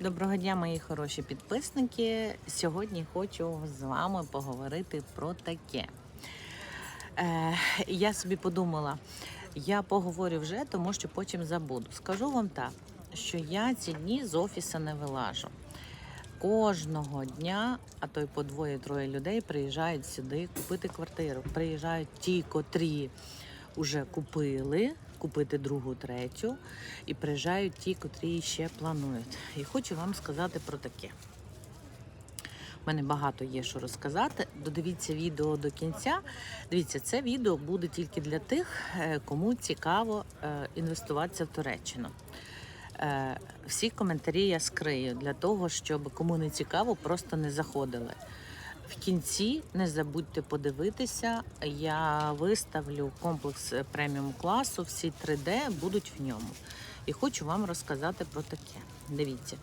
Доброго дня, мої хороші підписники. Сьогодні хочу з вами поговорити про таке. Е, я собі подумала, я поговорю вже, тому що потім забуду. Скажу вам так, що я ці дні з офісу не вилажу. Кожного дня, а то й по двоє-троє людей приїжджають сюди купити квартиру. Приїжджають ті, котрі вже купили, купити другу, третю, і приїжджають ті, котрі ще планують. І хочу вам сказати про таке. У мене багато є що розказати. Додивіться відео до кінця. Дивіться, це відео буде тільки для тих, е, кому цікаво е, інвестуватися в Туреччину. Е, Всі коментарі я скрию для того, щоб кому не цікаво, просто не заходили. В кінці не забудьте подивитися. Я виставлю комплекс е, преміум класу. Всі 3D будуть в ньому. І хочу вам розказати про таке. Дивіться,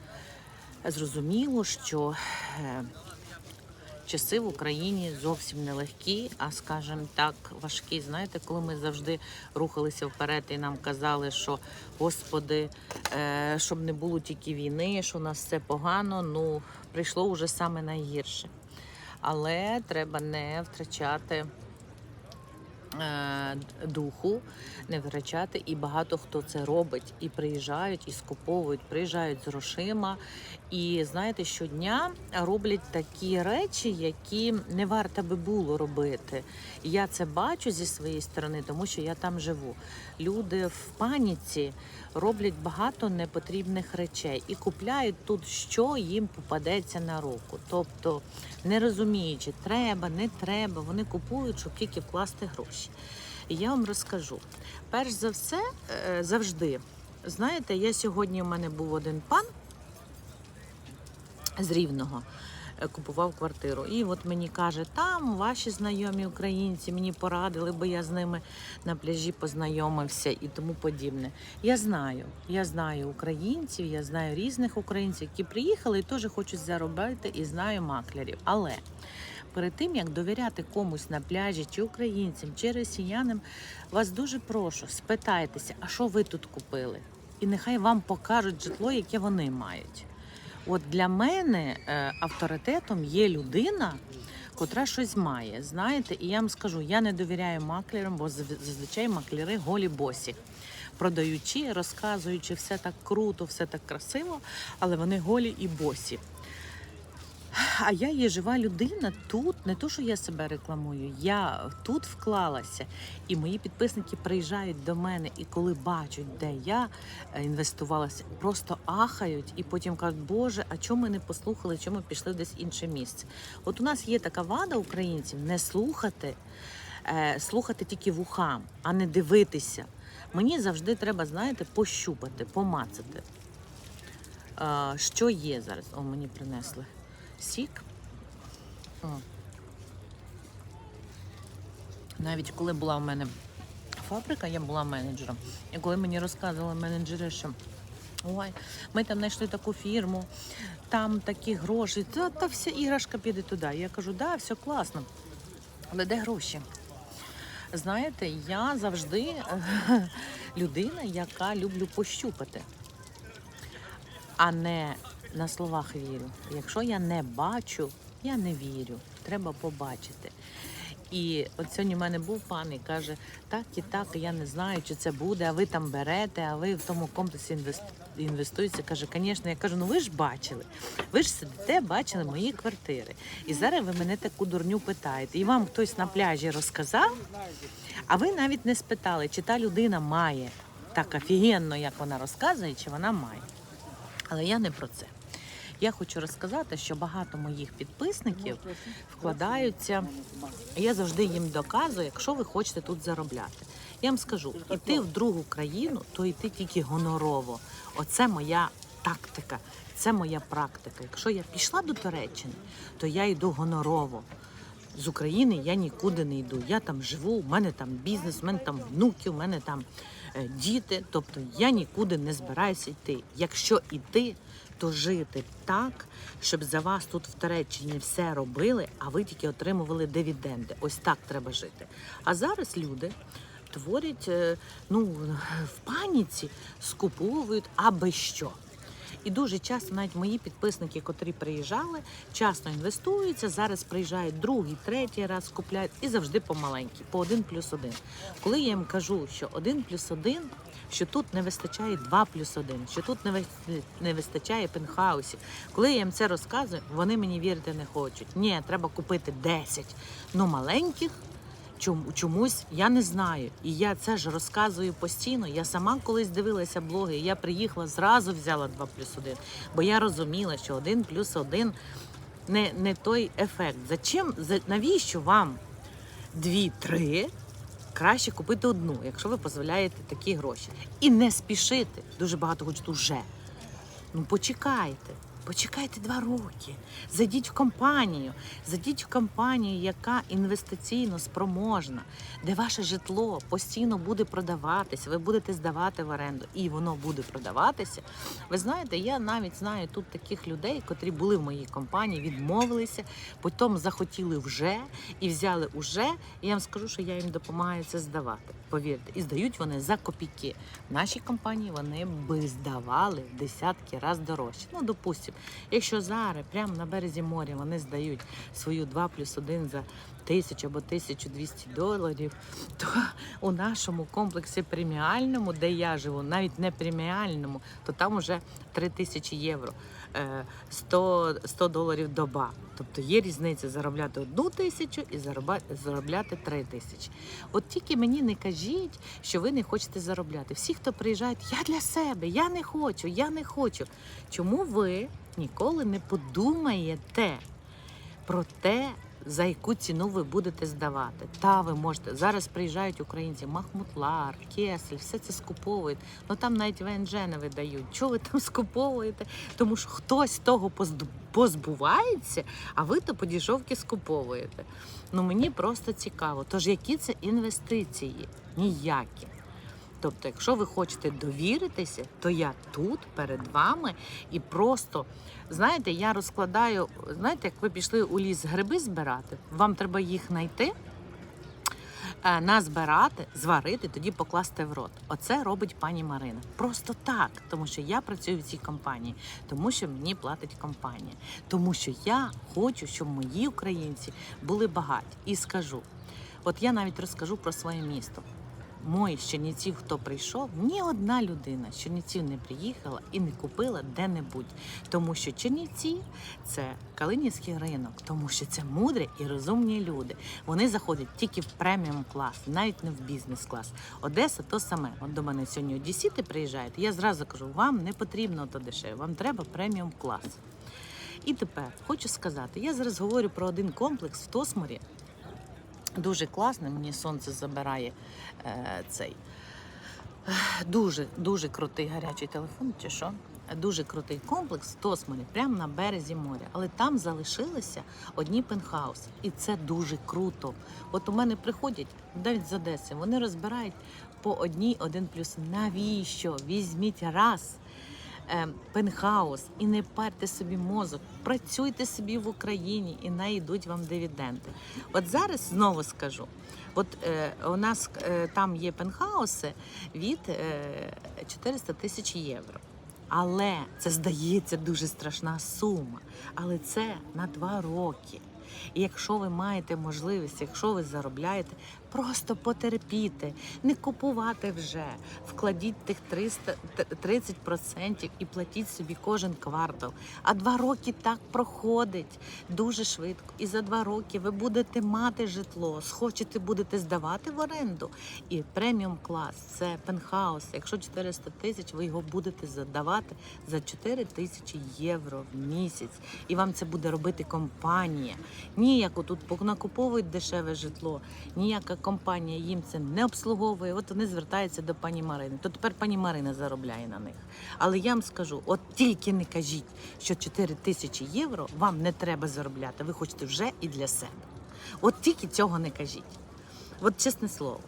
зрозуміло, що е, часи в Україні зовсім не легкі, а скажімо так, важкі. Знаєте, коли ми завжди рухалися вперед і нам казали, що Господи, е, щоб не було тільки війни, що у нас все погано. Ну прийшло вже саме найгірше. Але треба не втрачати е, духу, не втрачати, і багато хто це робить. І приїжджають, і скуповують, приїжджають з грошима. І знаєте, щодня роблять такі речі, які не варто би було робити. Я це бачу зі своєї сторони, тому що я там живу. Люди в паніці роблять багато непотрібних речей і купляють тут, що їм попадеться на руку. Тобто, не розуміючи, треба, не треба, вони купують, щоб тільки вкласти гроші. І я вам розкажу. Перш за все, е, завжди, знаєте, я сьогодні у мене був один пан з Рівного. Купував квартиру, і от мені каже, там ваші знайомі українці мені порадили, бо я з ними на пляжі познайомився і тому подібне. Я знаю, я знаю українців, я знаю різних українців, які приїхали і теж хочуть заробити, і знаю маклерів. Але перед тим як довіряти комусь на пляжі, чи українцям, чи росіянам, вас дуже прошу, спитайтеся, а що ви тут купили? І нехай вам покажуть житло, яке вони мають. От для мене е, авторитетом є людина, котра щось має. Знаєте, і я вам скажу, я не довіряю маклерам, бо зазвичай маклери голі босі. Продаючи, розказуючи, все так круто, все так красиво, але вони голі і босі. А я є жива людина тут, не то, що я себе рекламую, я тут вклалася. І мої підписники приїжджають до мене, і коли бачать, де я е, інвестувалася, просто ахають і потім кажуть, Боже, а чому ми не послухали, чому пішли в десь інше місце? От у нас є така вада українців не слухати, е, слухати тільки вухам, а не дивитися. Мені завжди треба, знаєте, пощупати, помацати. Е, що є зараз? О, мені принесли сік. О. Навіть коли була в мене фабрика, я була менеджером. І коли мені розказували менеджери, що ой, ми там знайшли таку фірму, там такі гроші, та, та вся іграшка піде туди. Я кажу, да, все класно. Але де гроші? Знаєте, я завжди людина, яка люблю пощупати, а не на словах вірю. Якщо я не бачу, я не вірю. Треба побачити. І от сьогодні в мене був пан і каже, так і так, я не знаю, чи це буде, а ви там берете, а ви в тому комплексі інвест... інвестуєте. Каже, звісно, я кажу, ну ви ж бачили. Ви ж сидите, бачили мої квартири. І зараз ви мене таку дурню питаєте. І вам хтось на пляжі розказав, а ви навіть не спитали, чи та людина має так офігенно, як вона розказує, чи вона має. Але я не про це. Я хочу розказати, що багато моїх підписників вкладаються. Я завжди їм доказую, якщо ви хочете тут заробляти. Я вам скажу, іти в другу країну, то йти тільки гонорово. Оце моя тактика, це моя практика. Якщо я пішла до Туреччини, то я йду гонорово. З України я нікуди не йду. Я там живу, у мене там бізнес, у мене там внуки, у мене там е, діти. Тобто я нікуди не збираюся йти. Якщо йти, то жити так, щоб за вас тут в Туреччині все робили, а ви тільки отримували дивіденди. Ось так треба жити. А зараз люди творять е, ну, в паніці, скуповують аби що. І дуже часто навіть мої підписники, котрі приїжджали, часто інвестуються. Зараз приїжджають другий, третій раз купляють і завжди помаленькі, по один плюс один. Коли я їм кажу, що один плюс один, що тут не вистачає 2 плюс 1, що тут не, ви- не вистачає пентхаусів. Коли я їм це розказую, вони мені вірити не хочуть. Ні, треба купити 10. Ну маленьких чомусь я не знаю, і я це ж розказую постійно. Я сама колись дивилася блоги. Я приїхала зразу взяла 2 плюс 1, бо я розуміла, що 1 плюс 1 не, не той ефект. Зачем за навіщо вам дві-три? Краще купити одну, якщо ви дозволяєте такі гроші. І не спішити. Дуже багато хочуть уже. Ну почекайте. Почекайте два роки. Зайдіть в компанію. Зайдіть в компанію, яка інвестиційно спроможна, де ваше житло постійно буде продаватися. Ви будете здавати в оренду, і воно буде продаватися. Ви знаєте, я навіть знаю тут таких людей, котрі були в моїй компанії, відмовилися, потім захотіли вже і взяли уже. І я вам скажу, що я їм допомагаю це здавати. Повірте, і здають вони за копійки. В нашій компанії вони би здавали десятки разів дорожче. Ну, допустимо, якщо зараз прямо на березі моря вони здають свою 2 плюс 1 за тисячу або 1200 доларів, то у нашому комплексі преміальному, де я живу, навіть не преміальному, то там уже 3000 євро. е, 100, 100 доларів доба. Тобто є різниця заробляти одну тисячу і заробляти три тисячі. От тільки мені не кажіть, що ви не хочете заробляти. Всі, хто приїжджають, я для себе, я не хочу, я не хочу. Чому ви ніколи не подумаєте про те, за яку ціну ви будете здавати? Та ви можете. Зараз приїжджають українці, Махмутлар, Кесель, все це скуповують. Ну там навіть ВНЖ не видають. Чого ви там скуповуєте? Тому що хтось того позбувається, а ви то по дішовки скуповуєте. Ну мені просто цікаво. Тож які це інвестиції? Ніякі. Тобто, якщо ви хочете довіритися, то я тут перед вами і просто знаєте, я розкладаю. Знаєте, як ви пішли у ліс гриби збирати, вам треба їх знайти. е, Назбирати, зварити, тоді покласти в рот. Оце робить пані Марина. Просто так, тому що я працюю в цій компанії, тому що мені платить компанія, тому що я хочу, щоб мої українці були багаті. І скажу, от я навіть розкажу про своє місто. Мої з Чернівців, хто прийшов, ні одна людина з Чернівців не приїхала і не купила де-небудь. Тому що Чернівці це Калинівський ринок, тому що це мудрі і розумні люди. Вони заходять тільки в преміум клас, навіть не в бізнес клас. Одеса то саме. От до мене сьогодні одесіти приїжджають. Я зразу кажу, вам не потрібно то дешеве, вам треба преміум клас. І тепер хочу сказати, я зараз говорю про один комплекс в Тосморі. Дуже класний, мені сонце забирає е, цей. Дуже, дуже крутий гарячий телефон, чи що? Дуже крутий комплекс в Тосморі, прямо на березі моря. Але там залишилися одні пентхауси. І це дуже круто. От у мене приходять навіть з Одеси, вони розбирають по одній один плюс. Навіщо? Візьміть раз пентхаус і не парте собі мозок. Працюйте собі в Україні і найдуть вам дивіденди. От зараз знову скажу: от е, у нас е, там є пентхауси від е, 400 тисяч євро. Але це здається дуже страшна сума. Але це на два роки. І якщо ви маєте можливість, якщо ви заробляєте, просто потерпіти, не купувати вже, вкладіть тих 300, т- 30% і платіть собі кожен квартал. А два роки так проходить дуже швидко. І за два роки ви будете мати житло, схочете будете здавати в оренду. І преміум клас це пентхаус. Якщо 400 тисяч, ви його будете задавати за 4 тисячі євро в місяць. І вам це буде робити компанія. Ніяко тут накуповують дешеве житло, ніяка компанія їм це не обслуговує. От вони звертаються до пані Марини. То тепер пані Марина заробляє на них. Але я вам скажу: от тільки не кажіть, що 4 тисячі євро вам не треба заробляти. Ви хочете вже і для себе. От тільки цього не кажіть. От чесне слово.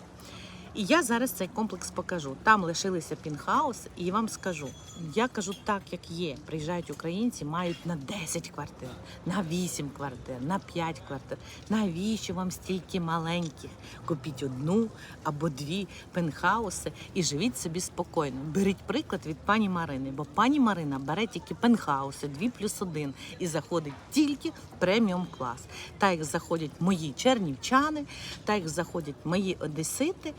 І я зараз цей комплекс покажу. Там лишилися пінхаус, і вам скажу. Я кажу так, як є. Приїжджають українці, мають на 10 квартир, на 8 квартир, на 5 квартир. Навіщо вам стільки маленьких? Купіть одну або дві пентхауси і живіть собі спокійно. Беріть приклад від пані Марини, бо пані Марина бере тільки пентхауси 2 плюс 1 і заходить тільки в преміум клас. Так як заходять мої чернівчани, так як заходять мої одесити.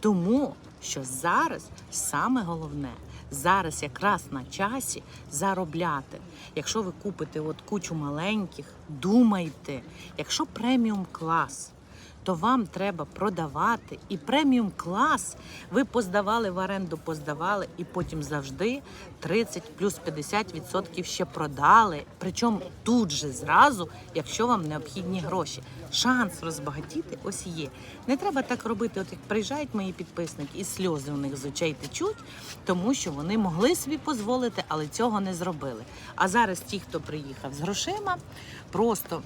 Тому що зараз саме головне зараз якраз на часі заробляти. Якщо ви купите от кучу маленьких, думайте, якщо преміум клас. То вам треба продавати і преміум клас ви поздавали в оренду, поздавали, і потім завжди 30 плюс 50% ще продали. Причому тут же зразу, якщо вам необхідні гроші. Шанс розбагатіти ось є. Не треба так робити, от як приїжджають мої підписники, і сльози у них з очей течуть, тому що вони могли собі дозволити, але цього не зробили. А зараз ті, хто приїхав з грошима, просто.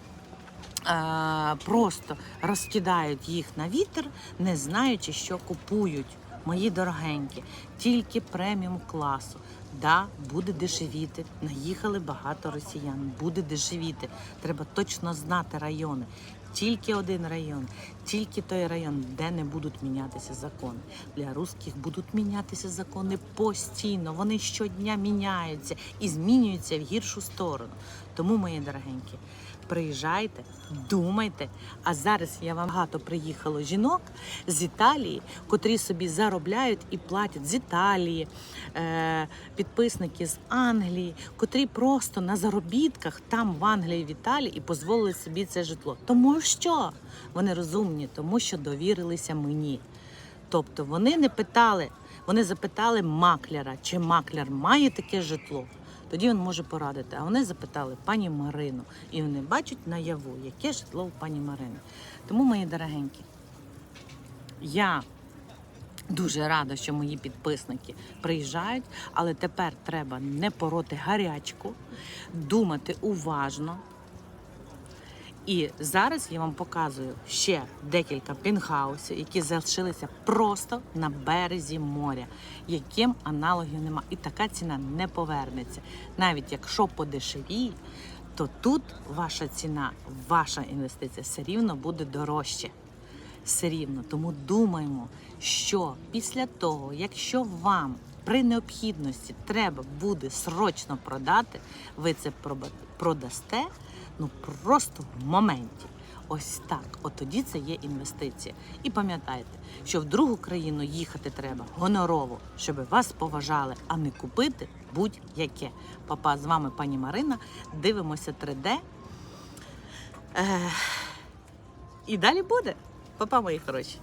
Е, Просто розкидають їх на вітер, не знаючи, що купують. Мої дорогенькі, тільки преміум класу. Да, буде дешевіти. Наїхали багато росіян. Буде дешевіти. Треба точно знати райони. Тільки один район, тільки той район, де не будуть мінятися закони. Для русських будуть мінятися закони постійно. Вони щодня міняються і змінюються в гіршу сторону. Тому, мої дорогенькі, приїжджайте, думайте. А зараз я вам багато приїхало жінок з Італії, котрі собі заробляють і платять з Італії, е, підписники з Англії, котрі просто на заробітках там в Англії, в Італії і дозволили собі це житло. Тому що вони розумні, тому що довірилися мені. Тобто вони не питали, вони запитали макляра, чи макляр має таке житло. Тоді він може порадити. А вони запитали пані Марину, і вони бачать наяву, яке житло у пані Марини. Тому, мої дорогенькі, я дуже рада, що мої підписники приїжджають, але тепер треба не пороти гарячку, думати уважно. І зараз я вам показую ще декілька пінхаусів, які залишилися просто на березі моря, яким аналогів нема. І така ціна не повернеться. Навіть якщо подешевіє, то тут ваша ціна, ваша інвестиція все рівно буде дорожче. Все рівно. Тому думаємо, що після того, якщо вам при необхідності треба буде срочно продати, ви це проба- продасте ну просто в моменті. Ось так, от тоді це є інвестиція. І пам'ятайте, що в другу країну їхати треба гонорово, щоб вас поважали, а не купити будь-яке. Папа, з вами пані Марина. Дивимося 3D. Е, і далі буде. Папа, мої хороші.